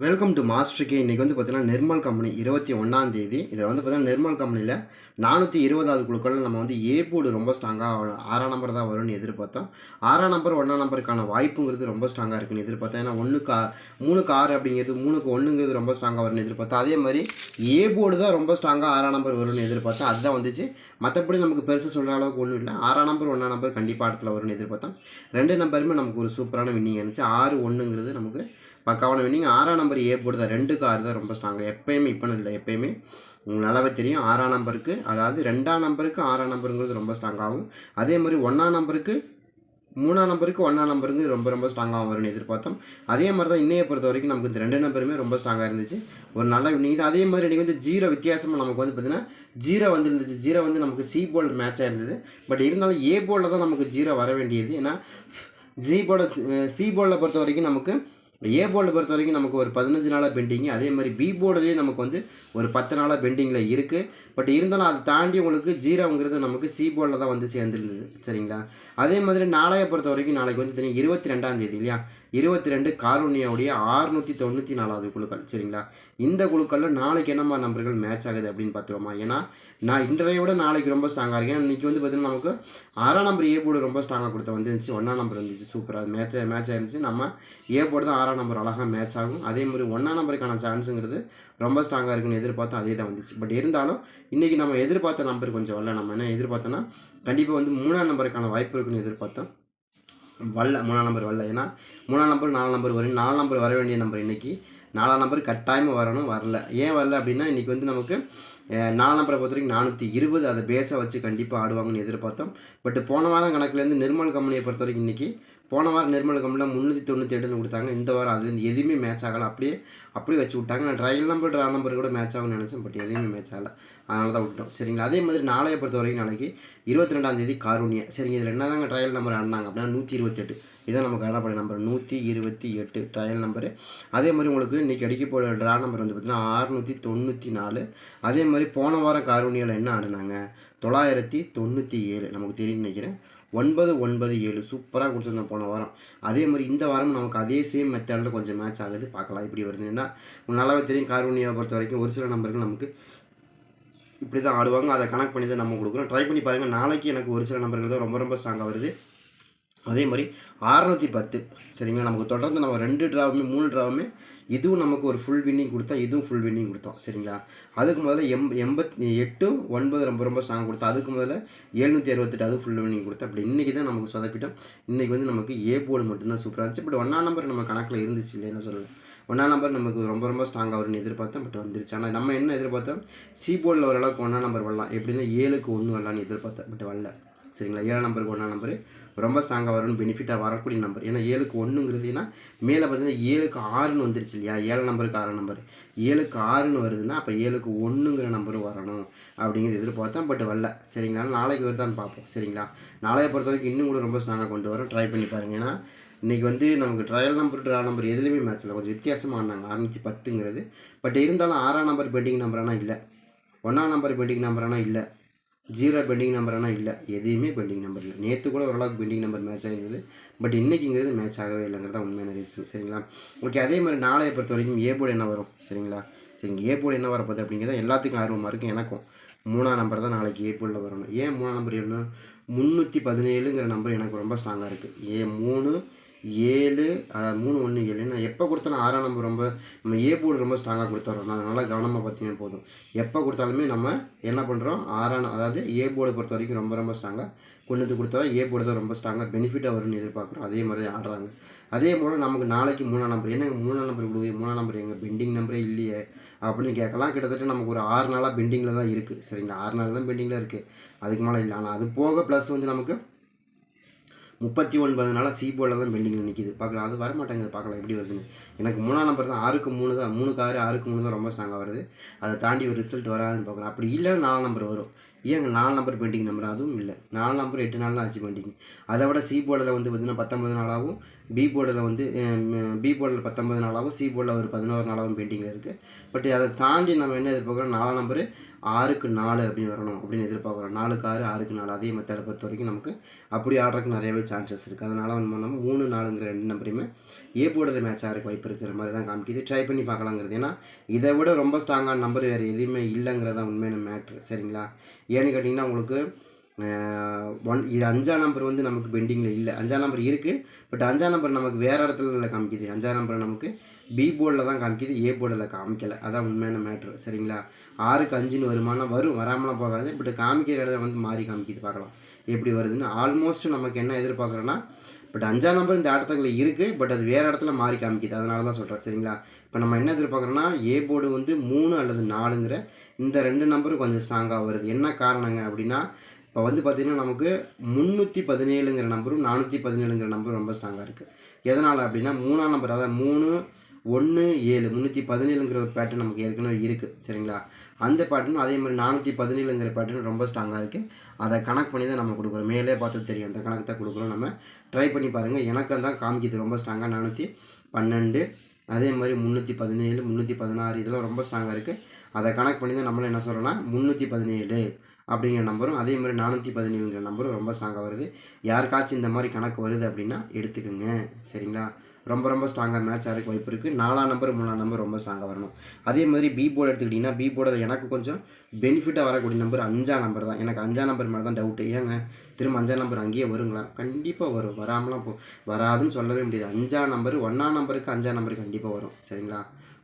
Welcome to மாஸ்டருக்கு இன்றைக்கி வந்து பார்த்திங்கன்னா நிர்மல் கம்பெனி இருபத்தி ஒன்றாம் தேதி. இதில் வந்து பார்த்திங்கன்னா நிர்மல் கம்பெனியில் நானூற்றி இருபதாவது குழுக்கள் நம்ம வந்து ஏ போர்டு ரொம்ப ஸ்ட்ராங்காக ஆறாம் நம்பர் தான் வரும்னு எதிர்பார்த்தோம். ஆறாம் நம்பர் ஒன்றாம் நம்பருக்கான வாய்ப்புங்கிறது ரொம்ப ஸ்ட்ராங்காக இருக்குன்னு எதிர்பார்த்தேன் ஏன்னா ஒன்றுக்கு ஆ- மூணுக்கு ஆறு அப்படிங்கிறது மூணுக்கு ஒன்றுங்கிறது ரொம்ப ஸ்ட்ராங்காக வரும்னு எதிர்பார்த்தேன் அதே மாதிரி ஏ போர்டு தான் ரொம்ப ஸ்ட்ராங்காக ஆறாம் நம்பர் வரும்னு எதிர்பார்த்தேன் அதுதான் வந்துச்சு. மற்றபடி நமக்கு பெருசாக சொல்கிற அளவுக்கு ஒன்றும் இல்லை. ஆறாம் நம்பர் ஒன்றாம் நம்பர் கண்டிப்பாக இடத்துல வரும்னு எதிர்பார்த்தோம். ரெண்டு நம்பருமே நமக்கு ஒரு சூப்பரான வின்னிங் இருந்துச்சு. ஆறு ஒன்றுங்கிறது நமக்கு பக்காவான வின்னிங். ஆறாம் நம்பர் ஏ போர்டு தான் ரெண்டுக்கு ஆறு தான் ரொம்ப ஸ்ட்ராங்காக எப்போயுமே இப்போ இல்லை எப்போயுமே. உங்களுக்கு நல்லாவே தெரியும். ஆறாம் நம்பருக்கு அதாவது ரெண்டாம் நம்பருக்கு ஆறாம் நம்பருங்கிறது ரொம்ப ஸ்ட்ராங்காகும் அதே மாதிரி ஒன்றாம் நம்பருக்கு மூணாம் நம்பருக்கு ஒன்றாம் நம்பருங்கிறது ரொம்ப ரொம்ப ஸ்ட்ராங்காக வரும்னு எதிர்பார்த்தோம். அதே மாதிரி தான் இன்னையை பொறுத்த வரைக்கும் நமக்கு இந்த ரெண்டு நம்பருமே ரொம்ப ஸ்ட்ராங்காக இருந்துச்சு. ஒரு நல்ல இன்னைக்கு தான் அதே மாதிரி இன்றைக்கி வந்து ஜீரோ வித்தியாசமாக நமக்கு வந்து பார்த்திங்கன்னா ஜீரோ வந்து இருந்துச்சு ஜீரோ வந்து நமக்கு சி போர்டு மேட்சாக இருந்தது. பட் இருந்தாலும் ஏ போர்டில் தான் நமக்கு ஜீரோ வர வேண்டியது. ஏன்னா ஜி போல சி போர்டில் பொறுத்த வரைக்கும் நமக்கு ஏ போர்டில் பொறுத்த வரைக்கும் நமக்கு ஒரு பதினஞ்சு நாளாக பெண்டிங் அதே மாதிரி பி போர்டுலேயும் நமக்கு வந்து ஒரு பத்து நாளாக பெண்டிங்கில் இருக்குது பட் இருந்தாலும் அதை தாண்டி உங்களுக்கு ஜீரோங்கிறது நமக்கு சி போர்டில் தான் வந்து சேர்ந்துருந்தது. சரிங்களா? அதே மாதிரி நாளைய பொறுத்த வரைக்கும் நாளைக்கு வந்து தெரியும் இருபத்தி ரெண்டாம் தேதி இல்லையா? இருபத்தி ரெண்டு காரூனியாவுடைய ஆறுநூற்றி தொண்ணூற்றி நாலாவது குழுக்கள் சரிங்களா? இந்த குழுக்களில் நாளைக்கு என்னம்மா நம்பர்கள் மேட்ச் ஆகுது அப்படின்னு பார்த்துருவோமா? ஏன்னா நான் இன்றைய விட நாளைக்கு ரொம்ப ஸ்ட்ராங்காக இருக்கேன். இன்றைக்கி வந்து பார்த்தீங்கன்னா நமக்கு ஆறாம் நம்பர் ஏ போர்டு ரொம்ப ஸ்ட்ராங்காக கொடுத்த வந்துருந்துச்சு. ஒன்றாம் நம்பர் இருந்துச்சு. சூப்பராக மேட்ச் மேட்ச் ஆயிருந்துச்சு. நம்ம ஏ போர்டு தான் ஆறாம் நம்பர் அழகாக மேட்ச் ஆகும். அதே மாதிரி ஒன்றாம் நம்பருக்கான சான்ஸுங்கிறது ரொம்ப ஸ்ட்ராங்காக இருக்குன்னு எதிர்பார்த்தோம் அதே தான் வந்துச்சு. பட் இருந்தாலும் இன்றைக்கி நம்ம எதிர்பார்த்த நம்பர் கொஞ்சம் வரல. நம்ம என்ன எதிர்பார்த்தோன்னா கண்டிப்பாக வந்து மூணாம் நம்பருக்கான வாய்ப்பு இருக்குன்னு எதிர்பார்த்தோம். வரல மூணாம் நம்பர் வரல ஏன்னா மூணாம் நம்பர் நாலாம் நம்பர் வரும். நாலாம் நம்பர் வர வேண்டிய நம்பர் இன்றைக்கி நாலாம் நம்பர் கட்டாயமாக வரணும் வரல. ஏன் வரல அப்படின்னா இன்றைக்கி வந்து நமக்கு நாலு நாலாம் நம்பரை பொறுத்த வரைக்கும் நானூற்றி இருபது. அதை பேச வச்சு கண்டிப்பாக ஆடுவாங்கன்னு எதிர்பார்த்தோம். பட் போன வாரம் கணக்குலேருந்து நிர்மல் கம்பெனியை பொறுத்த வரைக்கும் இன்றைக்கி போன வாரம் நிர்மல் கம்பெனியில் முந்நூற்றி தொண்ணூற்றி எட்டுன்னு கொடுத்தாங்க. இந்த வாரம் அதுலேருந்து எதுவுமே மேட்ச் ஆகலை. அப்படியே அப்படியே வச்சு விட்டாங்க. நான் ட்ரையல் நம்பர் ட்ரா நம்பர் கூட மேட்ச் ஆகும்னு நினச்சேன் பட் எதுவுமே மேட்ச் ஆகலை. அதனால தான் விட்டோம். சரிங்களா? அதே மாதிரி நாளைய பொறுத்த வரைக்கும் நாளைக்கு இருபத்தி ரெண்டாம் தேதி காரூனியா. சரிங்க இதில் என்ன தாங்க ட்ரையல் நம்பர் ஆடினாங்க அப்படின்னா நூற்றி இருபத்தெட்டு இதான் நமக்கு அடப்படை நம்பர் நூற்றி இருபத்தி எட்டு ட்ரையல் நம்பரு அதே மாதிரி உங்களுக்கு இன்றைக்கி அடிக்க போகிற ட்ரா நம்பர் வந்து பார்த்திங்கன்னா அறுநூற்றி தொண்ணூற்றி நாலு. அதே மாதிரி போன வாரம் காரூணியில் என்ன ஆடினாங்க? தொள்ளாயிரத்தி தொண்ணூற்றி ஏழு. நமக்கு தெரியும் நினைக்கிறேன். ஒன்பது ஒன்பது ஏழு. சூப்பராக கொடுத்துருந்தோம் போன வாரம். அதே மாதிரி இந்த வாரம் நமக்கு அதே சேம் மெத்தடில் கொஞ்சம் மேட்ச் ஆகுது. பார்க்கலாம் இப்படி வருதுன்னா நல்லாவே தெரியும் கார்வனியாவை பொறுத்த வரைக்கும் ஒரு சில நம்பர்கள் நமக்கு இப்படி தான் ஆடுவாங்க. அதை கனெக்ட் பண்ணி தான் நம்ம கொடுக்குறோம். ட்ரை பண்ணி பாருங்கள் நாளைக்கு எனக்கு ஒரு சில நம்பர்கள் தான் ரொம்ப ரொம்ப ஸ்ட்ராங்காக வருது. அதே மாதிரி அறநூற்றி பத்து சரிங்களா? நமக்கு தொடர்ந்து நம்ம ரெண்டு ட்ராவுமே மூணு ட்ராவுமே இதுவும் நமக்கு ஒரு ஃபுல் வின்னிங் கொடுத்தா இதுவும் ஃபுல் வின்னிங் கொடுத்தோம் சரிங்களா? அதுக்கு முதல்ல எம் எண்பத்தி எட்டு ஒன்பது ரொம்ப ரொம்ப ஸ்ட்ராங் கொடுத்தோம் அதுக்கு முதல்ல எழுநூற்றி அறுபத்தெட்டு அதுவும் ஃபுல் வின்னிங் கொடுத்தோம் அப்படி இன்றைக்கி தான் நமக்கு சொதப்பிட்டோம். இன்றைக்கி வந்து நமக்கு ஏ போர்டு மட்டும்தான் சூப்பராக இருந்துச்சு. பட் ஒன்றாம் நம்பர் நம்ம கணக்கில் இருந்துச்சு இல்லைன்னு சொல்லலாம் ஒன்றாம் நம்பர் நமக்கு ரொம்ப ரொம்ப ஸ்ட்ராங்காக வரும்னு எதிர்பார்த்தோம் பட் வந்துருச்சு. ஆனால் நம்ம என்ன எதிர்பார்த்தோம்? சி போர்டில் ஓரளவுக்கு ஒன்றாம் நம்பர் வரலாம். எப்படின்னா ஏழுக்கு ஒன்று வரலான்னு எதிர்பார்த்தேன் பட் வரல. சரிங்களா? ஏழாம் நம்பருக்கு ஒன்றாம் நம்பர் ரொம்ப ஸ்ட்ராங்காக வரும்னு பெனிஃபிட்டாக வரக்கூடிய நம்பர் ஏன்னா ஏழுக்கு ஒன்றுங்கிறதுனா மேலே பார்த்தீங்கன்னா ஏழுக்கு ஆறுன்னு வந்துருச்சு இல்லையா? ஏழு நம்பருக்கு ஆறாம் நம்பர் ஏழுக்கு ஆறுன்னு வருதுன்னா அப்போ ஏழுக்கு ஒன்றுங்கிற நம்பரும் வரணும் அப்படிங்கிறது எதிர்பார்த்தேன் பட் வரல. சரிங்களா? நாளைக்கு வருதான்னு பார்ப்போம். சரிங்களா? நாளையை பொறுத்த வரைக்கும் இன்னும் கூட ரொம்ப ஸ்ட்ராங்காக கொண்டு வரோம் ட்ரை பண்ணி பாருங்க. ஏன்னா இன்றைக்கி வந்து நமக்கு ட்ரையல் நம்பர் ட்ரா நம்பர் எதுலேயுமே மேட்ச்சில் கொஞ்சம் வித்தியாசமாக ஆனாங்க அறுநூற்றி பத்துங்கிறது. பட் இருந்தாலும் ஆறாம் நம்பர் பெண்டிங் நம்பரானா இல்லை. ஒன்றாம் நம்பர் பெண்டிங் நம்பரானா இல்லை. ஜீரோ பெண்டிங் நம்பரானா இல்லை. எதையுமே பெண்டிங் நம்பர் இல்லை. நேற்று கூட ஓரளவுக்கு பெண்டிங் நம்பர் மேட்ச் ஆகிருந்தது பட் இன்றைக்கிங்கிறது மேட்ச் ஆகவே இல்லைங்கிறது தான் உண்மையான ரீசன் சரிங்களா? ஓகே அதே மாதிரி நாளைய பொறுத்த வரைக்கும் ஏ போர்டு என்ன வரும்? சரிங்களா? சரிங்க ஏ போர்டு என்ன வரப்போகுது அப்படிங்கிறத எல்லாத்துக்கும் ஆர்வமாக இருக்கும் எனக்கும் மூணாம் நம்பர் தான் நாளைக்கு ஏ போர்டில் வரணும். ஏன் மூணாம் நம்பர் என்ன முந்நூற்றி பதினேழுங்கிற நம்பர் எனக்கு ரொம்ப ஸ்ட்ராங்காக இருக்குது ஏ மூணு ஏழு மூணு ஒன்று ஏழு. நான் எப்போ கொடுத்தாலும் ஆறாம் நம்பர் ரொம்ப நம்ம ஏ போர்டு ரொம்ப ஸ்ட்ராங்காக கொடுத்துட்றோம் நான் நல்லா கவனமாக பார்த்தீங்கன்னா போதும். எப்போ கொடுத்தாலுமே நம்ம என்ன பண்ணுறோம் ஆறாம் அதாவது ஏ போர்டை பொறுத்த வரைக்கும் ரொம்ப ரொம்ப ஸ்ட்ராங்காக கொண்டு வந்து கொடுத்தாலும் ஏ போர்டு தான் ரொம்ப ஸ்ட்ராங்காக பெனிஃபிட்டாக வரும்னு எதிர்பார்க்குறோம். அதே மாதிரி தான் ஆடுறாங்க. அதே போல் நமக்கு நாளைக்கு மூணாம் நம்பர் என்னங்க மூணாம் நம்பர் கொடுக்குது மூணாம் நம்பர் எங்கள் பெண்டிங் நம்பரே இல்லையே? அப்படின்னு கேட்கலாம். கிட்டத்தட்ட நமக்கு ஒரு ஆறு நாளாக பெண்டிங்கில் தான் இருக்குது சரிங்களா? ஆறு நாள் தான் பெண்டிங்கில் இருக்குது அதுக்கு மேலே இல்லை. ஆனால் அது போக ப்ளஸ் வந்து நமக்கு முப்பத்தி ஒன்பது நாளாக சி போர்டில் தான் பெண்டிங்கில் நிற்கிது பார்க்கலாம். அது வர மாட்டேங்குது பார்க்கலாம். எப்படி வருதுன்னு. எனக்கு மூணாம் நம்பர் தான். ஆறுக்கு மூணு தான். மூணுக்கு ஆறு ஆறுக்கு மூணு தான் ரொம்ப ஸ்ட்ராங்காக வருது. அதை தாண்டி ஒரு ரிசல்ட் வராதுன்னு பார்க்குறோம் அப்படி இல்லைன்னா நாலாம் நம்பர் வரும். ஏங்க நாலு நம்பர் பெண்டிங் நம்பர் அதுவும் இல்லை. நாலு நம்பர் எட்டு நாள் தான் ஆச்சு பெண்டிங் அதை விட சி போர்டில் வந்து பார்த்திங்கன்னா பத்தொம்பது நாளாகவும் பி போர்டில் வந்து பி போர்டில் பத்தொம்பது நாளாகவும் சி போர்டில் ஒரு பதினோரு நாளாகவும் பெயிண்டிங்கில் இருக்குது பட் அதை தாண்டி நம்ம என்ன எதிர்பார்க்குறோம்? நாலாம் நம்பரு ஆறுக்கு நாலு அப்படின்னு வரணும் அப்படின்னு எதிர்பார்க்குறோம். நாலுக்கு ஆறு ஆறுக்கு நாலு. அதே மெத்தடை பொறுத்த வரைக்கும் நமக்கு அப்படி ஆடுறதுக்கு நிறையவே சான்சஸ் இருக்குது அதனால் வந்து நம்ம மூணு நாலுங்கிற ரெண்டு நம்பரையுமே ஏ போர்டில் மேட்ச் ஆகிறதுக்கு வாய்ப்பு இருக்கிற மாதிரி தான் காமிக்குது. ட்ரை பண்ணி பார்க்கலாங்கிறது. ஏன்னா இதை விட ரொம்ப ஸ்ட்ராங்கான நம்பர் வேறு எதுவுமே இல்லைங்கிறதா உண்மையான மேட்ரு சரிங்களா? ஏன்னு கேட்டிங்கன்னா உங்களுக்கு ஒன் இது அஞ்சாம் நம்பர் வந்து நமக்கு பெண்டிங்கில் இல்லை. அஞ்சாம் நம்பர் இருக்குது பட் அஞ்சாம் நம்பர் நமக்கு வேறு இடத்துல இல்லை காமிக்குது. அஞ்சாம் நம்பர் நமக்கு பி போர்டில் தான் காமிக்குது ஏ போர்டில் காமிக்கலை. அதான் உண்மையான மேட்ரு சரிங்களா? ஆறுக்கு அஞ்சுன்னு வருமானம் வரும் வராமலாம் போகாது பட் காமிக்கிற இடத்துல வந்து மாறி காமிக்குது பார்க்கலாம். எப்படி வருதுன்னு ஆல்மோஸ்ட் நமக்கு என்ன எதிர்பார்க்குறோன்னா பட் அஞ்சாம் நம்பர் இந்த ஆட்டத்தில் இருக்குது பட் அது வேறு இடத்துல மாறி காமிக்குது. அதனால தான் சொல்கிறேன் சரிங்களா? இப்போ நம்ம என்ன எதிர்பார்க்குறோன்னா ஏ போர்டு வந்து மூணு அல்லது நாலுங்கிற இந்த ரெண்டு நம்பரும் கொஞ்சம் ஸ்ட்ராங்காக வருது. என்ன காரணங்க அப்படின்னா இப்போ வந்து பார்த்திங்கன்னா நமக்கு முந்நூற்றி பதினேழுங்கிற நம்பரும் நானூற்றி பதினேழுங்கிற நம்பரும் ரொம்ப ஸ்ட்ராங்காக இருக்குது எதனால் அப்படின்னா மூணாம் நம்பர் அதாவது மூணு ஒன்று ஏழு முந்நூற்றி பதினேழுங்கிற ஒரு பேட்டர்ன் நமக்கு ஏற்கனவே இருக்குது சரிங்களா? அந்த பேட்டர்னும் அதே மாதிரி நானூற்றி பதினேழுங்கிற பேட்டர்ன் ரொம்ப ஸ்ட்ராங்காக இருக்குது அதை கணக்கு பண்ணி தான் நம்ம கொடுக்குறோம். மேலே பார்த்து தெரியும். அந்த கணக்கு தான் கொடுக்குறோம் நம்ம. ட்ரை பண்ணி பாருங்கள் எனக்கு தான் காமிக்குது. ரொம்ப ஸ்ட்ராங்காக நானூற்றி பன்னெண்டு அதே மாதிரி முந்நூற்றி பதினேழு முந்நூற்றி பதினாறு இதெல்லாம் ரொம்ப ஸ்ட்ராங்காக இருக்குது அதை கணக்கு பண்ணி தான் நம்மளும் என்ன சொல்லலாம் முந்நூற்றி பதினேழு அப்படிங்கிற நம்பரும் அதே மாதிரி நானூற்றி பதினேழுங்கிற நம்பரும் ரொம்ப ஸ்ட்ராங்காக வருது. யாருக்காச்சும் இந்த மாதிரி கணக்கு வருது அப்படின்னா எடுத்துக்கோங்க. சரிங்களா? ரொம்ப ரொம்ப ஸ்ட்ராங்காக மேட்ச் ஆகிறதுக்கு வாய்ப்பு இருக்குது நாலாம் நம்பர் மூணாம் நம்பர் ரொம்ப ஸ்ட்ராங்காக வரணும். அதே மாதிரி பி போர்டு எடுத்துக்கிட்டிங்கன்னா பி போர்டு எனக்கு கொஞ்சம் பெனிஃபிட்டாக வரக்கூடிய நம்பர் அஞ்சாம் நம்பர் தான். எனக்கு அஞ்சாம் நம்பர் மேலே தான் டவுட்டு ஏங்க? திரும்ப அஞ்சாம் நம்பர் அங்கேயே வருங்களா? கண்டிப்பாக வரும். வராமலாம் போ வராதுன்னு சொல்லவே முடியாது. அஞ்சாம் நம்பர் ஒன்றாம் நம்பருக்கு அஞ்சாம் நம்பர் கண்டிப்பாக வரும். சரிங்களா?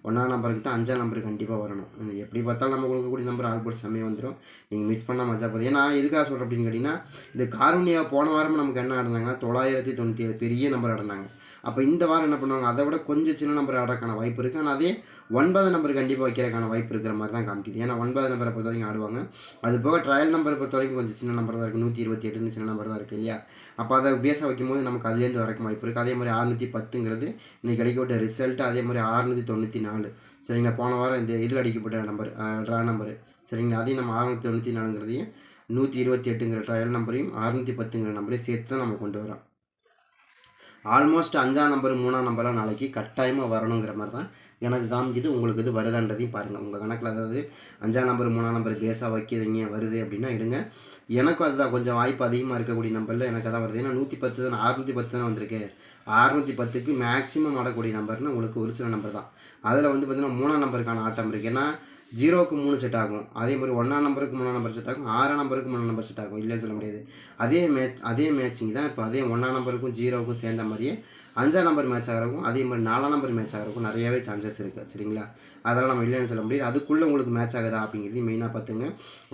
ஒன்றாம் நம்பருக்கு தான் அஞ்சாம் நம்பருக்கு கண்டிப்பாக வரணும். எப்படி பார்த்தாலும் நம்ம கொடுக்கக்கூடிய நம்பர் ஆல்போர்ட் செம்மையாக வந்துடும் நீங்கள் மிஸ் பண்ணால் மஜா போகுது ஏன்னா எதுக்காக சொல்கிறேன் அப்படின்னு கேட்டிங்கன்னா இது காரணியா போன வாரம் நமக்கு என்ன ஆடினாங்கன்னா தொள்ளாயிரத்தி தொண்ணூற்றி ஏழு பெரிய நம்பர் ஆடினாங்க. அப்போ இந்த வாரம் என்ன பண்ணுவாங்க? அதை விட கொஞ்சம் சின்ன நம்பர் ஆடுறதுக்கான வாய்ப்பு இருக்குது ஆனால் அதே ஒன்பது நம்பர் கண்டிப்பாக வைக்கிறதுக்கான வாய்ப்பு இருக்கிற மாதிரி தான் காமிக்குது. ஏன்னா ஒன்பது நம்பரை பொறுத்த வரைக்கும் ஆடுவாங்க. அது போக ட்ரையல் நம்பரை பொறுத்த வரைக்கும் கொஞ்சம் சின்ன நம்பர் தான் இருக்குது நூற்றி இருபத்தி எட்டுன்னு சின்ன நம்பர் தான் இருக்குது இல்லையா? அப்போ அதை பேஸாக வைக்கும்போது நமக்கு அதுலேருந்து வரைக்கும் வாய்ப்பு இருக்குது அதே மாதிரி அறுநூற்றி பத்துங்கிறது இன்றைக்கி கிடைக்கப்பட்ட ரிசல்ட் அதே மாதிரி அறுநூற்றி தொண்ணூற்றி நாலு. சரிங்களா? போன வாரம் இந்த இதில் அடிக்கப்பட்ட நம்பர் ட்ரா நம்பரு சரிங்களா? அதையும் நம்ம அறுநூற்றி தொண்ணூற்றி நாலுங்கிறதையும் நூற்றி இருபத்தி எட்டுங்கிற ட்ரையல் நம்பரையும் அறுநூற்றி பத்துங்கிற நம்பரையும் சேர்த்து தான் நம்ம கொண்டு வரோம். ஆல்மோஸ்ட் அஞ்சாம் நம்பர் மூணாம் நம்பர்லாம் நாளைக்கு கட்டாயமாக வரணுங்கிற மாதிரி தான் எனக்கு காமிக்குது உங்களுக்கு இது வருதான்றதையும் பாருங்கள் உங்கள் கணக்கில் அதாவது அஞ்சாம் நம்பர் மூணாம் நம்பர் பேஸாக வைக்கிறீங்க வருது அப்படின்னா எடுங்க. எனக்கும் அதுதான் கொஞ்சம் வாய்ப்பு அதிகமாக இருக்கக்கூடிய நம்பரில் எனக்கு அதான் வருது. ஏன்னா நூற்றி பத்து தான் அறுநூற்றி பத்து தான் வந்திருக்கு. அறுநூற்றி பத்துக்கு மேக்ஸிமம் ஆடக்கூடிய நம்பர்னு உங்களுக்கு ஒரு சில நம்பர் தான். அதில் வந்து பார்த்திங்கன்னா மூணாம் நம்பருக்கான ஆட்டம் இருக்குது ஏன்னா ஜீரோவுக்கு மூணு செட் ஆகும். அதே மாதிரி ஒன்றாம் நம்பருக்கு மூணாம் நம்பர் செட் ஆகும். ஆறாம் நம்பருக்கு மூணாம் நம்பர் செட் ஆகும். இல்லைன்னு சொல்ல முடியாது. அதே மேட்ச் அதே மேட்சிங் தான். இப்போ அதே ஒன்றாம் நம்பருக்கும் ஜீரோவுக்கும் சேர்ந்த மாதிரியே அஞ்சாம் நம்பர் மேட்ச் ஆகிறக்கும் அதே மாதிரி நாலாம் நம்பர் மேட்ச் ஆகிறக்கும் நிறையவே சான்சஸ் இருக்குது சரிங்களா? அதெல்லாம் நம்ம இல்லைன்னு சொல்ல முடியாது. அதுக்குள்ளே உங்களுக்கு மேட்ச் ஆகுதா அப்படிங்கிறது மெயினாக பார்த்துங்க.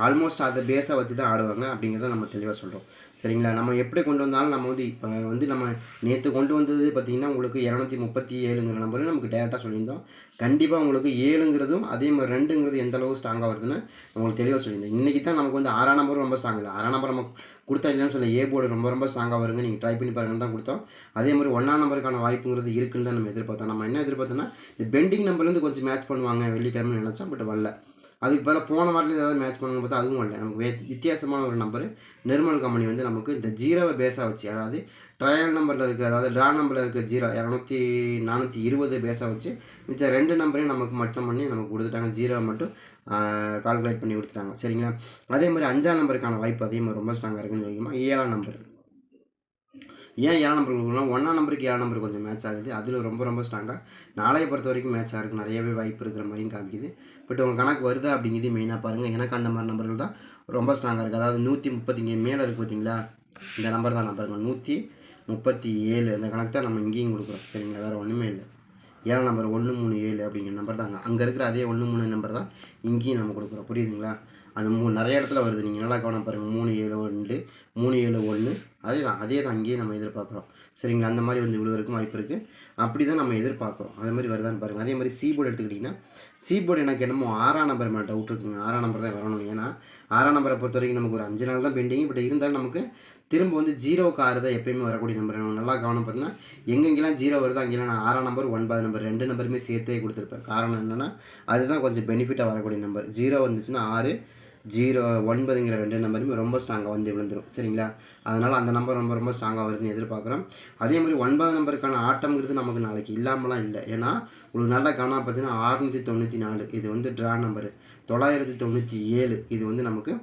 ஆல்மோஸ்ட் அதை பேஸாக வச்சு தான் ஆடுவாங்க அப்படிங்கிறத நம்ம தெளிவாக சொல்கிறோம் சரிங்களா? நம்ம எப்படி கொண்டு வந்தாலும் நம்ம வந்து இப்போ வந்து நம்ம நேற்று கொண்டு வந்தது பார்த்திங்கன்னா உங்களுக்கு இரநூத்தி முப்பத்தி ஏழுங்கிற நம்பரும் நமக்கு டேரெக்டாக சொல்லியிருந்தோம். கண்டிப்பாக உங்களுக்கு ஏழுங்கிறதும் அதே மாதிரி ரெண்டுங்கிறது எந்த அளவுக்கு ஸ்ட்ராங்காக வருதுன்னு உங்களுக்கு தெளிவாக சொல்லியிருந்தேன் இன்றைக்கி தான் நமக்கு வந்து ஆறாம் நம்பரும் ரொம்ப ஸ்ட்ராங் இல்லை. ஆறாம் நம்பர் நம்ம கொடுத்தா இல்லைன்னு சொல்ல ஏ போர்டு ரொம்ப ரொம்ப ஸ்ட்ராங்காக வருங்க. நீங்கள் ட்ரை பண்ணி பாருங்கன்னு தான் கொடுத்தோம். அதே மாதிரி ஒன்றாம் நம்பருக்கான வாய்ப்புங்கிறது இருக்குன்னு தான் நம்ம எதிர்பார்த்தோம். நம்ம என்ன எதிர்பார்த்தோம்னா இந்த பெண்டிங் நம்பர்லேருந்து கொஞ்சம் மேட்ச் பண்ணுவாங்க வெள்ளிக்கிழமை நினச்சோம் பட் வரல. அதுக்கு பதிலாக போன வாரத்தில் ஏதாவது மேட்ச் பண்ணணும்னு பார்த்தா அதுவும் இல்லை. நமக்கு வே வித்தியாசமான ஒரு நம்பர் நிர்மல் கம்பெனி வந்து நமக்கு இந்த ஜீரோவை பேஸாக வச்சு அதாவது ட்ரையல் நம்பரில் இருக்க அதாவது ட்ரா நம்பரில் இருக்க ஜீரோ இரநூத்தி நானூற்றி இருபது பேஸாக வச்சு மிச்ச ரெண்டு நம்பரையும் நமக்கு மட்டும் பண்ணி நமக்கு கொடுத்துட்டாங்க. ஜீரோவை மட்டும் கால்குலேட் பண்ணி கொடுத்துட்டாங்க. சரிங்களா? அதே மாதிரி அஞ்சாம் நம்பருக்கான வாய்ப்பு அதே மாதிரி ரொம்ப ஸ்ட்ராங்காக இருக்குன்னு வைக்குமா ஏழாம் நம்பர் ஏன் ஏழாம் நம்பர் கொடுக்கலாம் ஒன்றாம் நம்பருக்கு ஏழாம் நம்பர் கொஞ்சம் மேட்ச் ஆகுது. அதில் ரொம்ப ரொம்ப ஸ்ட்ராங்காக நாளைய பொறுத்த வரைக்கும் மேட்ச் ஆகிறதுக்கு நிறையவே வாய்ப்பு இருக்கிற மாதிரியும் காமிக்குது. பட் உங்கள் கணக்கு வருதா அப்படிங்கிறது மெயினாக பாருங்கள் எனக்கு அந்த மாதிரி நம்பர்கள் தான் ரொம்ப ஸ்ட்ராங்காக இருக்குது அதாவது நூற்றி முப்பத்தி மேலே இருக்குது பார்த்தீங்களா இந்த நம்பர் தான் நம்பருங்க நூற்றி முப்பத்தி ஏழு. இந்த கணக்கு தான் நம்ம இங்கேயும் கொடுக்குறோம். சரிங்களா? வேறு ஒன்றுமே இல்லை. ஏழாம் நம்பர் ஒன்று மூணு ஏழு அப்படிங்கிற நம்பர் தாங்க அங்கே இருக்கிற அதே ஒன்று மூணு நம்பர் தான் இங்கேயும் நம்ம கொடுக்குறோம். புரியுதுங்களா? அது மூ நிறைய இடத்துல வருது. நீங்கள் நல்லா கவனம் பாருங்கள் மூணு ஏழு ஒன்று மூணு ஏழு ஒன்று அதே தான் அதே தான் அங்கேயே நம்ம எதிர்பார்க்குறோம். சரிங்களா? அந்த மாதிரி வந்து விழுவதற்கும் வாய்ப்பு இருக்குது அப்படி தான் நம்ம எதிர்பார்க்குறோம். அது மாதிரி வருதான்னு பாருங்கள் அதே மாதிரி சி போர்டு எடுத்துக்கிட்டிங்கன்னா சி போர்டு எனக்கு என்னமோ ஆறாம் நம்பர் மேலே டவுட் இருக்குங்க. ஆறாம் நம்பர் தான் வரணும். ஏன்னா ஆறாம் நம்பரை பொறுத்த வரைக்கும் நமக்கு ஒரு அஞ்சு நாள் தான் பெண்டிங் பட் இருந்தாலும் நமக்கு திரும்ப வந்து ஜீரோ கார் தான் எப்பயுமே வரக்கூடிய நம்பர் நல்லா கவனம் பார்த்தீங்கன்னா எங்கெங்கெல்லாம் ஜீரோ வருதோ அங்கெல்லாம் நான் ஆறாம் நம்பர் ஒன்பது நம்பர் ரெண்டு நம்பருமே சேர்த்தே கொடுத்துருப்பேன். காரணம் என்னென்னா அதுதான் கொஞ்சம் பெனிஃபிட்டாக வரக்கூடிய நம்பர் ஜீரோ வந்துச்சுன்னா ஆறு ஜீரோ ஒன்பதுங்கிற ரெண்டு நம்பருமே ரொம்ப ஸ்ட்ராங்காக வந்து விழுந்துடும் சரிங்களா? அதனால் அந்த நம்பர் ரொம்ப ரொம்ப ஸ்ட்ராங்காக வருதுன்னு எதிர்பார்க்குறோம். அதே மாதிரி ஒன்பது நம்பருக்கான ஆட்டம்ங்கிறது நமக்கு நாளைக்கு இல்லாமலாம் இல்லை. ஏன்னா உங்களுக்கு நல்லா கவனம் பார்த்தீங்கன்னா அறுநூற்றி தொண்ணூற்றி நாலு. இது வந்து ட்ரா நம்பரு தொள்ளாயிரத்தி தொண்ணூற்றி ஏழு. இது வந்து நமக்கு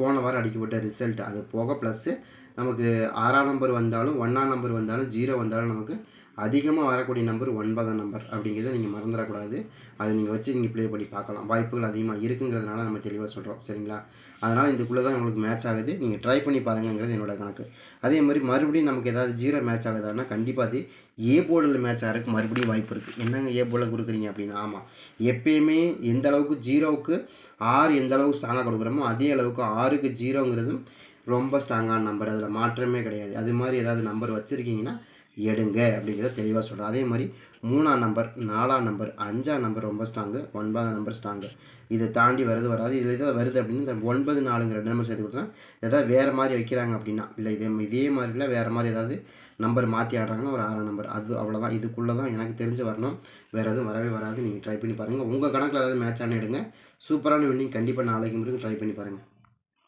போன வாரம் அடிக்கப்பட்ட ரிசல்ட் அது போக ப்ளஸ்ஸு நமக்கு ஆறாம் நம்பர் வந்தாலும் ஒன்றாம் நம்பர் வந்தாலும் ஜீரோ வந்தாலும் நமக்கு அதிகமாக வரக்கூடிய நம்பர் ஒன்பதாம் நம்பர் அப்படிங்கிறத நீங்கள் மறந்துடக்கூடாது. அதை நீங்கள் வச்சு நீங்கள் ப்ளே பண்ணி பார்க்கலாம். வாய்ப்புகள் அதிகமாக இருக்குங்கிறதுனால நம்ம தெளிவாக சொல்கிறோம் சரிங்களா? அதனால் இதுக்குள்ளே தான் உங்களுக்கு மேட்ச் ஆகுது. நீங்கள் ட்ரை பண்ணி பாருங்கங்கிறது என்னோட கணக்கு. அதே மாதிரி மறுபடியும் நமக்கு ஏதாவது ஜீரோ மேட்ச் ஆகுதான்னா கண்டிப்பாக அது ஏ போர்டில் மேட்ச் ஆகிறதுக்கு மறுபடியும் வாய்ப்பு இருக்குது என்னங்க ஏ போர்டில் கொடுக்குறீங்க அப்படின்னா? ஆமாம் எப்பயுமே எந்த அளவுக்கு ஜீரோவுக்கு ஆறு எந்த அளவுக்கு ஸ்ட்ராங்காக கொடுக்குறோமோ அதே அளவுக்கு ஆறுக்கு ஜீரோங்கிறதும் ரொம்ப ஸ்ட்ராங்கான நம்பர் அதில் மாற்றமே கிடையாது. அது மாதிரி ஏதாவது நம்பர் வச்சுருக்கீங்கன்னா எடுங்க அப்படிங்கிறத தெளிவாக சொல்கிறேன் அதே மாதிரி மூணாம் நம்பர் நாலாம் நம்பர் அஞ்சாம் நம்பர் ரொம்ப ஸ்ட்ராங்கு ஒன்பதாம் நம்பர் ஸ்ட்ராங்கு இதை தாண்டி வருது வராது. இதில் எதாவது வருது அப்படின்னு இந்த ஒன்பது நாலுங்கிற ரெண்டு நம்பர் சேர்த்து கொடுத்தா ஏதாவது வேறு மாதிரி வைக்கிறாங்க அப்படின்னா இல்லை இதே இதே மாதிரில வேறு மாதிரி ஏதாவது நம்பர் மாற்றி ஆடுறாங்கன்னா ஒரு ஆறாம் நம்பர் அது அவ்வளோதான் இதுக்குள்ளே தான் எனக்கு தெரிஞ்சு வரணும். வேறு எதுவும் வரவே வராது. நீங்கள் ட்ரை பண்ணி பாருங்கள் உங்கள் கணக்கில் ஏதாவது மேட்ச் ஆன எடுங்க. சூப்பரான வின்னிங் கண்டிப்பாக நாளைக்கு முறைக்கு ட்ரை பண்ணி பாருங்கள்